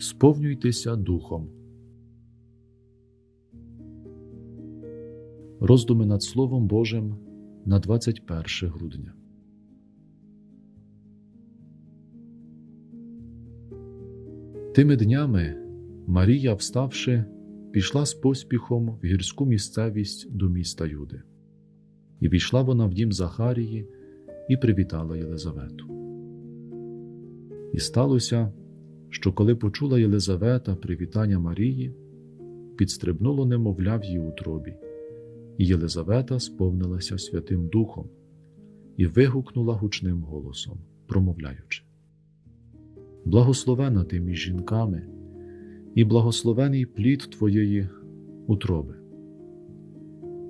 Сповнюйтеся Духом. Роздуми над Словом Божим на 21 грудня. Тими днями Марія, вставши, пішла з поспіхом в гірську місцевість до міста Юди. І війшла вона в дім Захарії і привітала Єлизавету. І сталося, що коли почула Єлизавета привітання Марії, підстрибнуло немовля в її утробі, і Єлизавета сповнилася Святим Духом і вигукнула гучним голосом, промовляючи: Благословена ти між жінками, і благословений плід твоєї утроби.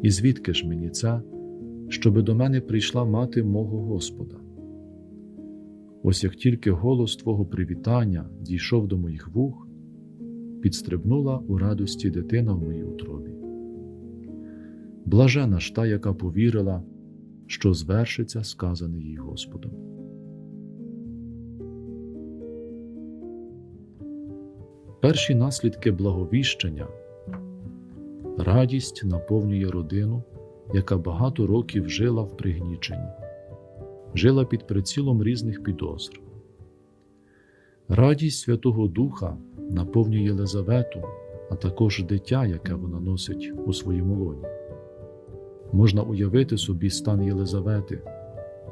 І звідки ж мені це, щоби до мене прийшла мати мого Господа? Ось як тільки голос Твого привітання дійшов до моїх вух, підстрибнула у радості дитина в моїй утробі. Блажена ж та, яка повірила, що звершиться сказане їй Господом. Перші наслідки благовіщення радість наповнює родину, яка багато років жила в пригніченні жила під прицілом різних підозр. Радість Святого Духа наповнює Єлизавету, а також дитя, яке вона носить у своєму лоні. Можна уявити собі стан Єлизавети,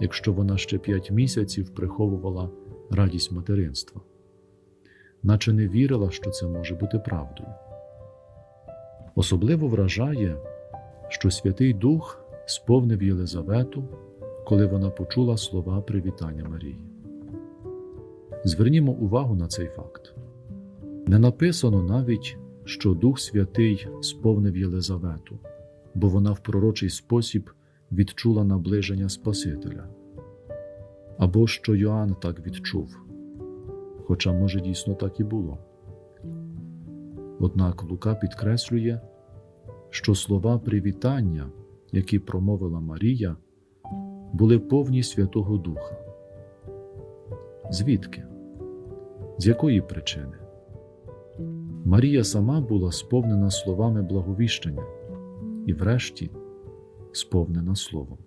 якщо вона ще п'ять місяців приховувала радість материнства, наче не вірила, що це може бути правдою. Особливо вражає, що Святий Дух сповнив Єлизавету коли вона почула слова привітання Марії. Звернімо увагу на цей факт. Не написано навіть, що Дух Святий сповнив Єлизавету, бо вона в пророчий спосіб відчула наближення Спасителя, або що Йоанн так відчув, хоча, може, дійсно так і було. Однак Лука підкреслює, що слова привітання, які промовила Марія, були повні Святого Духа. Звідки? З якої причини? Марія сама була сповнена словами благовіщення і, врешті, сповнена Словом.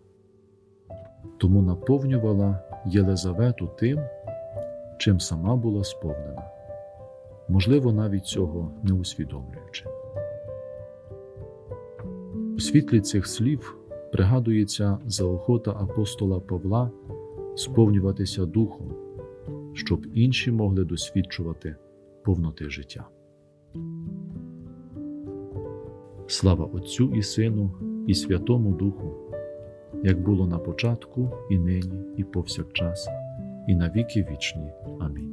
Тому наповнювала Єлизавету тим, чим сама була сповнена, можливо, навіть цього не усвідомлюючи. У світлі цих слів пригадується заохота апостола Павла сповнюватися духом, щоб інші могли досвідчувати повноти життя. Слава Отцю і Сину, і Святому Духу, як було на початку, і нині, і повсякчас, і на віки вічні. Амінь.